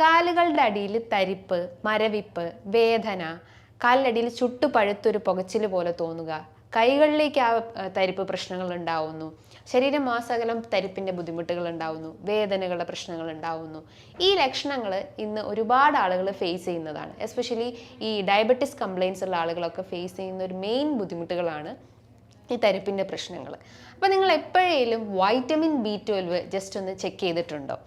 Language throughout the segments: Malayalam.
കാലുകളുടെ അടിയിൽ തരിപ്പ് മരവിപ്പ് വേദന കാലിനടിയിൽ ചുട്ടു പഴുത്തൊരു പുകച്ചിൽ പോലെ തോന്നുക. കൈകളിലേക്ക് ആ, തരിപ്പ് പ്രശ്നങ്ങൾ ഉണ്ടാവുന്നു. ശരീരം മാസകലം തരിപ്പിന്റെ ബുദ്ധിമുട്ടുകൾ ഉണ്ടാവുന്നു. വേദനകളുടെ പ്രശ്നങ്ങൾ ഉണ്ടാവുന്നു. ഈ ലക്ഷണങ്ങൾ ഇന്ന് ഒരുപാട് ആളുകൾ ഫേസ് ചെയ്യുന്നതാണ്. എസ്പെഷ്യലി ഈ ഡയബറ്റിസ് കംപ്ലയിൻസ് ഉള്ള ആളുകളൊക്കെ ഫേസ് ചെയ്യുന്ന ഒരു മെയിൻ ബുദ്ധിമുട്ടുകളാണ് ഈ തരിപ്പിന്റെ പ്രശ്നങ്ങൾ. അപ്പോൾ നിങ്ങൾ എപ്പോഴേലും വൈറ്റമിൻ ബി ട്വൽവ് ജസ്റ്റ് ഒന്ന് ചെക്ക് ചെയ്തിട്ടുണ്ടോ?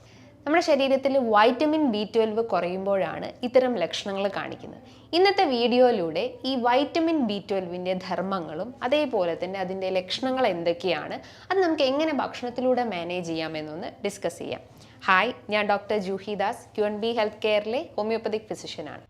നമ്മുടെ ശരീരത്തിൽ വൈറ്റമിൻ ബി ട്വൽവ് കുറയുമ്പോഴാണ് ഇത്തരം ലക്ഷണങ്ങൾ കാണിക്കുന്നത്. ഇന്നത്തെ വീഡിയോയിലൂടെ ഈ വൈറ്റമിൻ ബി ട്വൽവിന്റെ ധർമ്മങ്ങളും അതേപോലെ തന്നെ അതിന്റെ ലക്ഷണങ്ങൾ എന്തൊക്കെയാണ് അത് നമുക്ക് എങ്ങനെ ഭക്ഷണത്തിലൂടെ മാനേജ് ചെയ്യാമെന്നൊന്ന് ഡിസ്കസ് ചെയ്യാം. ഹായ് ഞാൻ doctor Juhi Das Q N B health കെയറിലെ homeopathic ഫിസിഷ്യനാണ്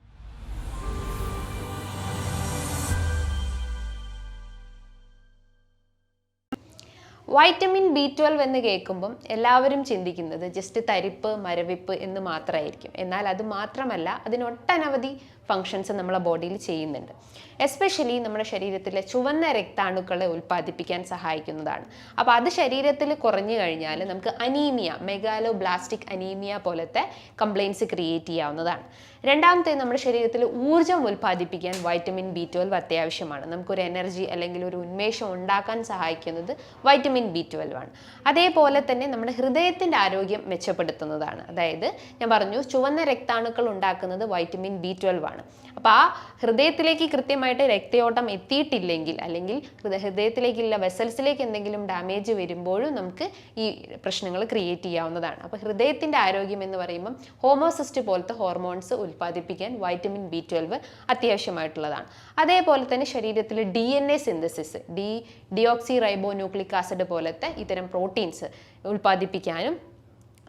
വൈറ്റമിൻ ബി ട്വൽവ് എന്ന് കേൾക്കുമ്പം എല്ലാവരും ചിന്തിക്കുന്നത് ജസ്റ്റ് തരിപ്പ് മരവിപ്പ് എന്ന് മാത്രമായിരിക്കും എന്നാൽ അത് മാത്രമല്ല അതിന് ഒട്ടനവധി ഫങ്ഷൻസ് നമ്മളെ ബോഡിയിൽ ചെയ്യുന്നുണ്ട്. എസ്പെഷ്യലി നമ്മുടെ ശരീരത്തിലെ ചുവന്ന രക്താണുക്കളെ ഉൽപ്പാദിപ്പിക്കാൻ സഹായിക്കുന്നതാണ്. അപ്പോൾ അത് ശരീരത്തിൽ കുറഞ്ഞു കഴിഞ്ഞാൽ നമുക്ക് അനീമിയ മെഗാലോ ബ്ലാസ്റ്റിക് അനീമിയ പോലത്തെ കംപ്ലയിൻസ് ക്രിയേറ്റ് ചെയ്യാവുന്നതാണ്. രണ്ടാമത്തെ നമ്മുടെ ശരീരത്തിൽ ഊർജം ഉൽപ്പാദിപ്പിക്കാൻ വൈറ്റമിൻ ബി ട്വൽവ് അത്യാവശ്യമാണ്. നമുക്കൊരു എനർജി അല്ലെങ്കിൽ ഒരു ഉന്മേഷം ഉണ്ടാക്കാൻ സഹായിക്കുന്നത് വൈറ്റമിൻ ബി ട്വൽവ് ആണ്. അതേപോലെ തന്നെ നമ്മുടെ ഹൃദയത്തിന്റെ ആരോഗ്യം മെച്ചപ്പെടുത്തുന്നതാണ്. അതായത് ഞാൻ പറഞ്ഞു ചുവന്ന രക്താണുക്കൾ ഉണ്ടാക്കുന്നത് വൈറ്റമിൻ ബി ട്വൽവ് ആണ്. അപ്പോൾ ആ ഹൃദയത്തിലേക്ക് കൃത്യമായിട്ട് രക്തയോട്ടം എത്തിയിട്ടില്ലെങ്കിൽ അല്ലെങ്കിൽ ഹൃദയ ഹൃദയത്തിലേക്കുള്ള വെസൽസിലേക്ക് എന്തെങ്കിലും ഡാമേജ് വരുമ്പോഴും നമുക്ക് ഈ പ്രശ്നങ്ങൾ ക്രിയേറ്റ് ചെയ്യാവുന്നതാണ്. അപ്പോൾ ഹൃദയത്തിന്റെ ആരോഗ്യം എന്ന് പറയുമ്പം ഹോമോസിസ്റ്റ് പോലത്തെ ഹോർമോൺസ് ഉൽപ്പാദിപ്പിക്കാൻ വൈറ്റമിൻ ബി ട്വൽവ് അത്യാവശ്യമായിട്ടുള്ളതാണ്. അതേപോലെ തന്നെ ശരീരത്തിൽ D N A synthesis D deoxyribonucleic acid പോലത്തെ ഇത്തരം പ്രോട്ടീൻസ് ഉൽപ്പാദിപ്പിക്കാനും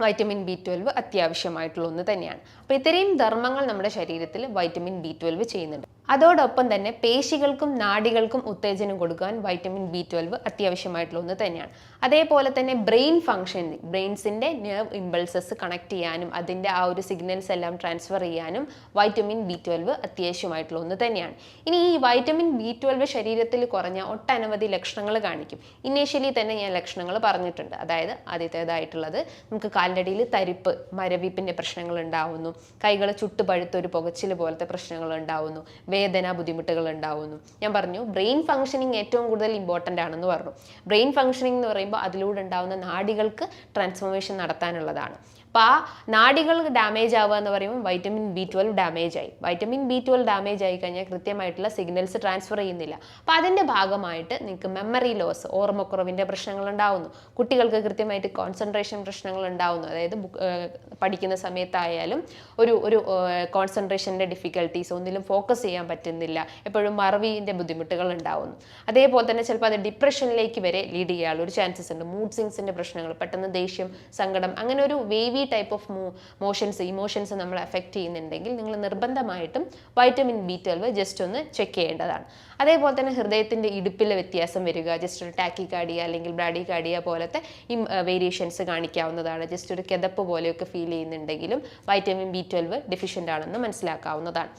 വൈറ്റമിൻ ബി ട്വൽവ് അത്യാവശ്യമായിട്ടുള്ള ഒന്ന് തന്നെയാണ്. അപ്പോൾ ഇത്രയും ധർമ്മങ്ങൾ നമ്മുടെ ശരീരത്തിൽ വൈറ്റമിൻ ബി ട്വൽവ് ചെയ്യുന്നുണ്ട്. അതോടൊപ്പം തന്നെ പേശികൾക്കും നാടികൾക്കും ഉത്തേജനം കൊടുക്കാൻ വൈറ്റമിൻ ബി ട്വൽവ് അത്യാവശ്യമായിട്ടുള്ള ഒന്ന് തന്നെയാണ്. അതേപോലെ തന്നെ ബ്രെയിൻ ഫംഗ്ഷൻ ബ്രെയിൻസിന്റെ നെർവ് ഇമ്പൾസസ് കണക്ട് ചെയ്യാനും അതിന്റെ ആ ഒരു സിഗ്നൽസ് എല്ലാം ട്രാൻസ്ഫർ ചെയ്യാനും വൈറ്റമിൻ ബി ട്വൽവ് അത്യാവശ്യമായിട്ടുള്ള ഒന്ന് തന്നെയാണ്. ഇനി ഈ വൈറ്റമിൻ ബി ട്വൽവ് ശരീരത്തിൽ കുറഞ്ഞ ഒട്ടനവധി ലക്ഷണങ്ങൾ കാണിക്കും. ഇനീഷ്യലി തന്നെ ഞാൻ ലക്ഷണങ്ങൾ പറഞ്ഞിട്ടുണ്ട്. അതായത് ആദ്യത്തേതായിട്ടുള്ളത് നമുക്ക് കാലിനടിയിൽ തരിപ്പ് മരവിപ്പിന്റെ പ്രശ്നങ്ങൾ ഉണ്ടാവുന്നു കൈകൾ ചുട്ടുപഴുത്ത ഒരു പുകച്ചിൽ പോലത്തെ പ്രശ്നങ്ങൾ ഉണ്ടാവുന്നു വേദന ബുദ്ധിമുട്ടുകൾ ഉണ്ടാവുന്നു ഞാൻ പറഞ്ഞു ബ്രെയിൻ ഫംഗ്ഷനിങ് ഏറ്റവും കൂടുതൽ ഇമ്പോർട്ടന്റ് ആണെന്ന് പറഞ്ഞു. ബ്രെയിൻ ഫംഗ്ഷനിങ് എന്ന് പറയുമ്പോൾ അതിലൂടെ ഉണ്ടാവുന്ന നാടികൾക്ക് ട്രാൻസ്ഫോർമേഷൻ നടത്താനുള്ളതാണ്. അപ്പോൾ ആ നാഡികൾ ഡാമേജ് ആവുക എന്ന് പറയുമ്പോൾ വൈറ്റമിൻ ബി ട്വൽവ് ഡാമേജ് ആയി. വൈറ്റമിൻ ബി ട്വൽവ് ഡാമേജ് ആയി കഴിഞ്ഞാൽ കൃത്യമായിട്ടുള്ള സിഗ്നൽസ് ട്രാൻസ്ഫർ ചെയ്യുന്നില്ല. അപ്പോൾ അതിന്റെ ഭാഗമായിട്ട് നിങ്ങൾക്ക് മെമ്മറി ലോസ് ഓർമ്മക്കുറവിന്റെ പ്രശ്നങ്ങൾ ഉണ്ടാവുന്നു. കുട്ടികൾക്ക് കൃത്യമായിട്ട് കോൺസെൻട്രേഷൻ പ്രശ്നങ്ങൾ ഉണ്ടാവുന്നു. അതായത് പഠിക്കുന്ന സമയത്തായാലും ഒരു ഒരു കോൺസെൻട്രേഷന്റെ ഡിഫിക്കൽട്ടീസ് ഒന്നിലും ഫോക്കസ് ചെയ്യാൻ പറ്റുന്നില്ല. എപ്പോഴും മറവിന്റെ ബുദ്ധിമുട്ടുകൾ ഉണ്ടാവുന്നു. അതേപോലെ തന്നെ ചിലപ്പോൾ അത് ഡിപ്രഷനിലേക്ക് വരെ ലീഡ് ചെയ്യാനുള്ള ഒരു ചാൻസസ് ഉണ്ട്. മൂഡ് സിങ്സിന്റെ പ്രശ്നങ്ങൾ പെട്ടെന്ന് ദേഷ്യം സങ്കടം അങ്ങനെ ഒരു wavy type of mo motions emotions നമ്മൾ എഫക്റ്റ് ചെയ്യുന്നുണ്ടെങ്കിൽ നിങ്ങൾ നിർബന്ധമായിട്ടും വൈറ്റമിൻ ബി ട്വൽവ് ജസ്റ്റ് ഒന്ന് ചെക്ക് ചെയ്യേണ്ടതാണ്. അതേപോലെ തന്നെ ഹൃദയത്തിന്റെ ഇടുപ്പിലെ വ്യത്യാസം വരിക ജസ്റ്റ് ഒരു ടാക്കി കാഡിയ അല്ലെങ്കിൽ ബ്രാഡി കാഡിയ പോലത്തെ ഈ വേരിയേഷൻസ് കാണിക്കാവുന്നതാണ്. ജസ്റ്റ് ഒരു കിതപ്പ് പോലെയൊക്കെ ഫീൽ ചെയ്യുന്നുണ്ടെങ്കിലും വൈറ്റമിൻ ബി ട്വൽവ് ഡെഫിഷ്യന്റ് ആണെന്ന് മനസ്സിലാക്കാവുന്നതാണ്.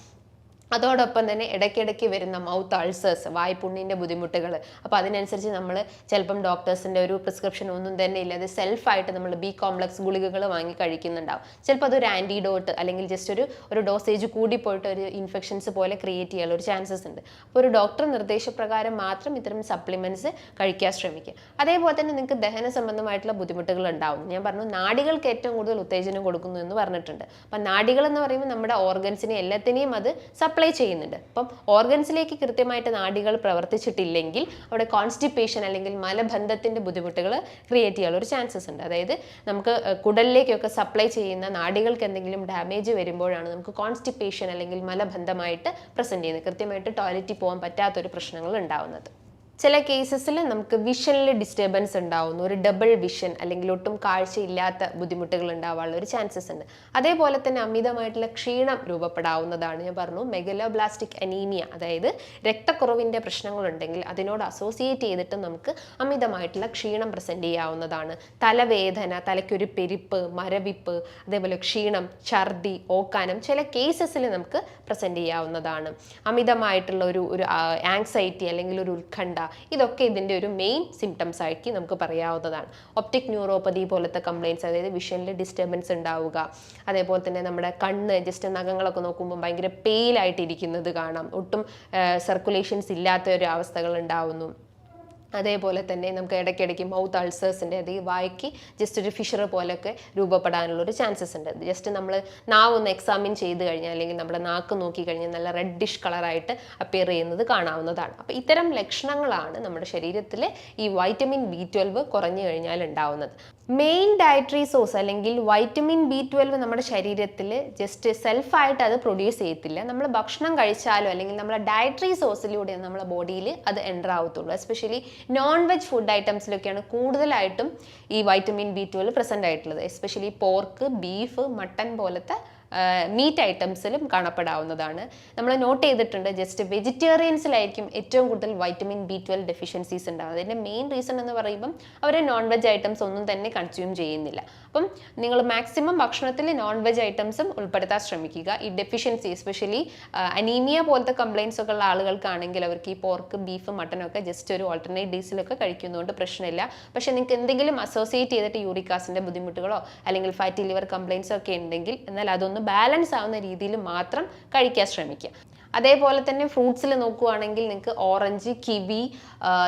അതോടൊപ്പം തന്നെ ഇടയ്ക്കിടയ്ക്ക് വരുന്ന മൗത്ത് അൾസേഴ്സ് വായ്പുണ്ണിന്റെ ബുദ്ധിമുട്ടുകൾ അപ്പോൾ അതിനനുസരിച്ച് നമ്മൾ ചിലപ്പം ഡോക്ടേഴ്സിന്റെ ഒരു പ്രിസ്ക്രിപ്ഷൻ ഒന്നും തന്നെ ഇല്ലാതെ സെൽഫായിട്ട് നമ്മൾ ബി കോംപ്ലക്സ് ഗുളികകൾ വാങ്ങി കഴിക്കുന്നുണ്ടാവും. ചിലപ്പോൾ അതൊരു ആന്റിഡോട്ട് അല്ലെങ്കിൽ ജസ്റ്റ് ഒരു ഒരു ഡോസേജ് കൂടി പോയിട്ട് ഒരു ഇൻഫെക്ഷൻസ് പോലെ ക്രിയേറ്റ് ചെയ്യാനുള്ള ഒരു ചാൻസസ് ഉണ്ട്. അപ്പോൾ ഒരു ഡോക്ടർ നിർദ്ദേശപ്രകാരം മാത്രം ഇത്തരം സപ്ലിമെന്റ്സ് കഴിക്കാൻ ശ്രമിക്കുക. അതേപോലെ തന്നെ നിങ്ങൾക്ക് ദഹന സംബന്ധമായിട്ടുള്ള ബുദ്ധിമുട്ടുകൾ ഉണ്ടാവും. ഞാൻ പറഞ്ഞു നാടികൾക്ക് ഏറ്റവും കൂടുതൽ ഉത്തേജനം കൊടുക്കുന്നു എന്ന് പറഞ്ഞിട്ടുണ്ട്. അപ്പം നാടികൾ എന്ന് പറയുമ്പോൾ നമ്മുടെ ഓർഗൻസിനെ എല്ലാത്തിനെയും അത് സപ്ലൈ ചെയ്യുന്നുണ്ട്. അപ്പം ഓർഗൻസിലേക്ക് കൃത്യമായിട്ട് നാടികൾ പ്രവർത്തിച്ചിട്ടില്ലെങ്കിൽ അവിടെ കോൺസ്റ്റിപ്പേഷൻ അല്ലെങ്കിൽ മലബന്ധത്തിന്റെ ബുദ്ധിമുട്ടുകൾ ക്രിയേറ്റ് ചെയ്യാനുള്ള ഒരു ചാൻസസ് ഉണ്ട്. അതായത് നമുക്ക് കുടലിലേക്കൊക്കെ സപ്ലൈ ചെയ്യുന്ന നാടികൾക്ക് എന്തെങ്കിലും ഡാമേജ് വരുമ്പോഴാണ് നമുക്ക് കോൺസ്റ്റിപ്പേഷൻ അല്ലെങ്കിൽ മലബന്ധമായിട്ട് പ്രസന്റ് ചെയ്യുന്നത്. കൃത്യമായിട്ട് ടോയ്ലറ്റിൽ പോകാൻ പറ്റാത്തൊരു പ്രശ്നങ്ങൾ ഉണ്ടാവുന്നത്. ചില കേസസിൽ നമുക്ക് വിഷനിൽ ഡിസ്റ്റർബൻസ് ഉണ്ടാവുന്നു. ഒരു ഡബിൾ വിഷൻ അല്ലെങ്കിൽ ഒട്ടും കാഴ്ചയില്ലാത്ത ബുദ്ധിമുട്ടുകൾ ഉണ്ടാവാനുള്ള ഒരു ചാൻസസ് ഉണ്ട്. അതേപോലെ തന്നെ അമിതമായിട്ടുള്ള ക്ഷീണം രൂപപ്പെടാവുന്നതാണ്. ഞാൻ പറഞ്ഞു മെഗലോബ്ലാസ്റ്റിക് അനീമിയ അതായത് രക്തക്കുറവിന്റെ പ്രശ്നങ്ങളുണ്ടെങ്കിൽ അതിനോട് അസോസിയേറ്റ് ചെയ്തിട്ട് നമുക്ക് അമിതമായിട്ടുള്ള ക്ഷീണം പ്രസന്റ് ചെയ്യാവുന്നതാണ്. തലവേദന തലയ്ക്കൊരു പെരിപ്പ് മരവിപ്പ് അതേപോലെ ക്ഷീണം ഛർദി ഓക്കാനം ചില കേസസിൽ നമുക്ക് പ്രസന്റ് ചെയ്യാവുന്നതാണ്. അമിതമായിട്ടുള്ള ഒരു ഒരു ആങ്സൈറ്റി അല്ലെങ്കിൽ ഒരു ഉത്കണ്ഠ ഇതൊക്കെ ഇതിന്റെ ഒരു മെയിൻ സിംറ്റംസ് ആയിട്ട് നമുക്ക് പറയാവുന്നതാണ്. ഒപ്റ്റിക് ന്യൂറോപ്പതി പോലത്തെ കംപ്ലയിൻസ് അതായത് വിഷനിൽ ഡിസ്റ്റർബൻസ് ഉണ്ടാവുക. അതേപോലെ തന്നെ നമ്മുടെ കണ്ണ് ജസ്റ്റ് നഖങ്ങളൊക്കെ നോക്കുമ്പോൾ ഭയങ്കര പെയിലായിട്ടിരിക്കുന്നത് കാണാം. ഒട്ടും സർക്കുലേഷൻസ് ഇല്ലാത്ത ഒരു അവസ്ഥകൾ ഉണ്ടാവുന്നു. അതേപോലെ തന്നെ നമുക്ക് ഇടയ്ക്കിടയ്ക്ക് മൗത്ത് അൾസേഴ്സിന്റെ അത് ഈ വായ്ക്ക് ജസ്റ്റ് ഒരു ഫിഷർ പോലെയൊക്കെ രൂപപ്പെടാനുള്ള ഒരു ചാൻസസ് ഉണ്ട്. ജസ്റ്റ് നമ്മൾ നാവ് ഒന്ന് എക്സാമിൻ ചെയ്ത് കഴിഞ്ഞാൽ അല്ലെങ്കിൽ നമ്മുടെ നാക്ക് നോക്കി കഴിഞ്ഞാൽ നല്ല റെഡിഷ് കളറായിട്ട് അപ്പിയർ ചെയ്യുന്നത് കാണാവുന്നതാണ്. അപ്പോൾ ഇത്തരം ലക്ഷണങ്ങളാണ് നമ്മുടെ ശരീരത്തിൽ ഈ വൈറ്റമിൻ ബി ട്വൽവ് കുറഞ്ഞു കഴിഞ്ഞാൽ ഉണ്ടാവുന്നത്. മെയിൻ ഡയറ്ററി സോഴ്സ് അല്ലെങ്കിൽ വൈറ്റമിൻ ബി ട്വൽവ് നമ്മുടെ ശരീരത്തിൽ ജസ്റ്റ് സെൽഫായിട്ട് അത് പ്രൊഡ്യൂസ് ചെയ്യത്തില്ല. നമ്മൾ ഭക്ഷണം കഴിച്ചാലോ അല്ലെങ്കിൽ നമ്മുടെ ഡയറ്ററി സോഴ്സിലൂടെ നമ്മുടെ ബോഡിയിൽ അത് എന്റർ ആവത്തുള്ളൂ. എസ്പെഷ്യലി നോൺ വെജ് ഫുഡ് ഐറ്റംസിലൊക്കെയാണ് കൂടുതലായിട്ടും ഈ വൈറ്റമിൻ ബി ട്വൽവ് പ്രസന്റ് ആയിട്ടുള്ളത്. എസ്പെഷ്യലി പോർക്ക് ബീഫ് മട്ടൻ പോലത്തെ മീറ്റ് ഐറ്റംസിലും കാണപ്പെടാവുന്നതാണ്. നമ്മൾ നോട്ട് ചെയ്തിട്ടുണ്ട് ജസ്റ്റ് വെജിറ്റേറിയൻസിലായിരിക്കും ഏറ്റവും കൂടുതൽ വൈറ്റമിൻ ബി ട്വൽവ് ഡെഫിഷ്യൻസീസ് ഉണ്ടാകുന്നത് അതിന്റെ മെയിൻ റീസൺ എന്ന് പറയുമ്പം അവർ നോൺ വെജ് ഐറ്റംസ് ഒന്നും തന്നെ കൺസ്യൂം ചെയ്യുന്നില്ല. അപ്പം നിങ്ങൾ മാക്സിമം ഭക്ഷണത്തിൽ നോൺ വെജ് ഐറ്റംസും ഉൾപ്പെടുത്താൻ ശ്രമിക്കുക. ഈ ഡെഫിഷ്യൻസി എസ്പെഷ്യലി അനീമിയ പോലത്തെ കംപ്ലയിൻസ് ഒക്കെ ഉള്ള ആളുകൾക്കാണെങ്കിൽ അവർക്ക് ഈ പോർക്ക് ബീഫ് മട്ടനൊക്കെ ജസ്റ്റ് ഒരു ഓൾട്ടർനേറ്റ് ഡീസിലൊക്കെ കഴിക്കുന്നതുകൊണ്ട് പ്രശ്നമില്ല. പക്ഷേ നിങ്ങൾക്ക് എന്തെങ്കിലും അസോസിയേറ്റ് ചെയ്തിട്ട് യൂറിക് ആസിഡിന്റെ ബുദ്ധിമുട്ടുകളോ അല്ലെങ്കിൽ ഫാറ്റി ലിവർ കംപ്ലയിൻസോ ഒക്കെ ഉണ്ടെങ്കിൽ എന്നാൽ അതൊന്ന് ബാലൻസ് ആവുന്ന രീതിയിൽ മാത്രം കഴിക്കാൻ ശ്രമിക്കുക. അതേപോലെ തന്നെ ഫ്രൂട്ട്സിൽ നോക്കുവാണെങ്കിൽ നിങ്ങൾക്ക് orange kiwi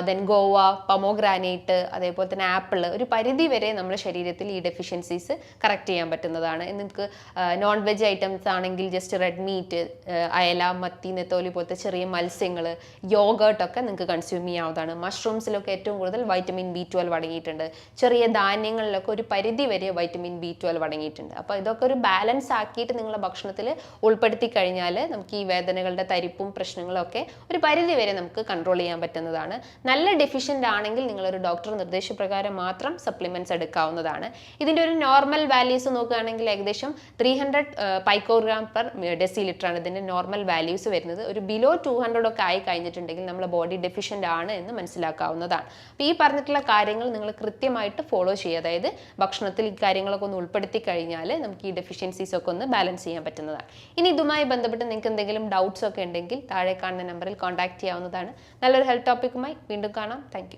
then guava pomegranate അതേപോലെ തന്നെ ആപ്പിൾ ഒരു പരിധി വരെ നമ്മുടെ ശരീരത്തിൽ ഈ ഡെഫിഷ്യൻസീസ് കറക്റ്റ് ചെയ്യാൻ പറ്റുന്നതാണ്. നിങ്ങൾക്ക് നോൺ വെജ് ഐറ്റംസ് ആണെങ്കിൽ ജസ്റ്റ് റെഡ് മീറ്റ് അയല മത്തി നെത്തോലി പോലത്തെ ചെറിയ മത്സ്യങ്ങൾ യോഗേർട്ടൊക്കെ നിങ്ങൾക്ക് കൺസ്യൂം ചെയ്യാവുന്നതാണ്. മഷ്റൂംസിലൊക്കെ ഏറ്റവും കൂടുതൽ വൈറ്റമിൻ ബി ട്വൽവ് അടങ്ങിയിട്ടുണ്ട്. ചെറിയ ധാന്യങ്ങളിലൊക്കെ ഒരു പരിധി വരെ വൈറ്റമിൻ ബി ട്വൽവ് അടങ്ങിയിട്ടുണ്ട്. അപ്പോൾ ഇതൊക്കെ ഒരു ബാലൻസ് ആക്കിയിട്ട് നിങ്ങളുടെ ഭക്ഷണത്തിൽ ഉൾപ്പെടുത്തി കഴിഞ്ഞാൽ നമുക്ക് ഈ വേദനകളുടെ തരിപ്പും പ്രശ്നങ്ങളൊക്കെ ഒരു പരിധി വരെ നമുക്ക് കൺട്രോൾ ചെയ്യാൻ പറ്റുന്നതാണ്. നല്ല ഡെഫിഷ്യന്റ് ആണെങ്കിൽ നിങ്ങളൊരു ഡോക്ടർ നിർദ്ദേശപ്രകാരം മാത്രം സപ്ലിമെന്റ്സ് എടുക്കാവുന്നതാണ്. ഇതിന്റെ ഒരു നോർമൽ വാല്യൂസ് നോക്കുകയാണെങ്കിൽ ഏകദേശം ത്രീ ഹൺഡ്രഡ് പൈക്കോഗ്രാം പെർ ഡെസി ലിറ്ററാണ് ഇതിന്റെ നോർമൽ വാല്യൂസ് വരുന്നത്. ഒരു ബിലോ ടു ഹൺഡ്രഡ് ഒക്കെ ആയി കഴിഞ്ഞിട്ടുണ്ടെങ്കിൽ നമ്മുടെ ബോഡി ഡെഫിഷ്യന്റ് ആണ് എന്ന് മനസ്സിലാക്കാവുന്നതാണ്. അപ്പോൾ ഈ പറഞ്ഞിട്ടുള്ള കാര്യങ്ങൾ നിങ്ങൾ കൃത്യമായിട്ട് ഫോളോ ചെയ്യുക. അതായത് ഭക്ഷണത്തിൽ ഈ കാര്യങ്ങളൊക്കെ ഒന്ന് ഉൾപ്പെടുത്തി കഴിഞ്ഞാൽ നമുക്ക് ഈ ഡെഫിഷ്യൻസീസ് ഒക്കെ ഒന്ന് ബാലൻസ് ചെയ്യാൻ പറ്റുന്നതാണ്. ഇനി ഇതുമായി ബന്ധപ്പെട്ട് നിങ്ങൾക്ക് എന്തെങ്കിലും ഡൗട്ട്സ് ഒക്കെ ഉണ്ടെങ്കിൽ താഴെ കാണുന്ന നമ്പറിൽ കോൺടാക്ട് ചെയ്യാവുന്നതാണ്. നല്ലൊരു ഹെൽത്ത് ടോപ്പിക്കുമായി വീണ്ടും കാണാം. താങ്ക്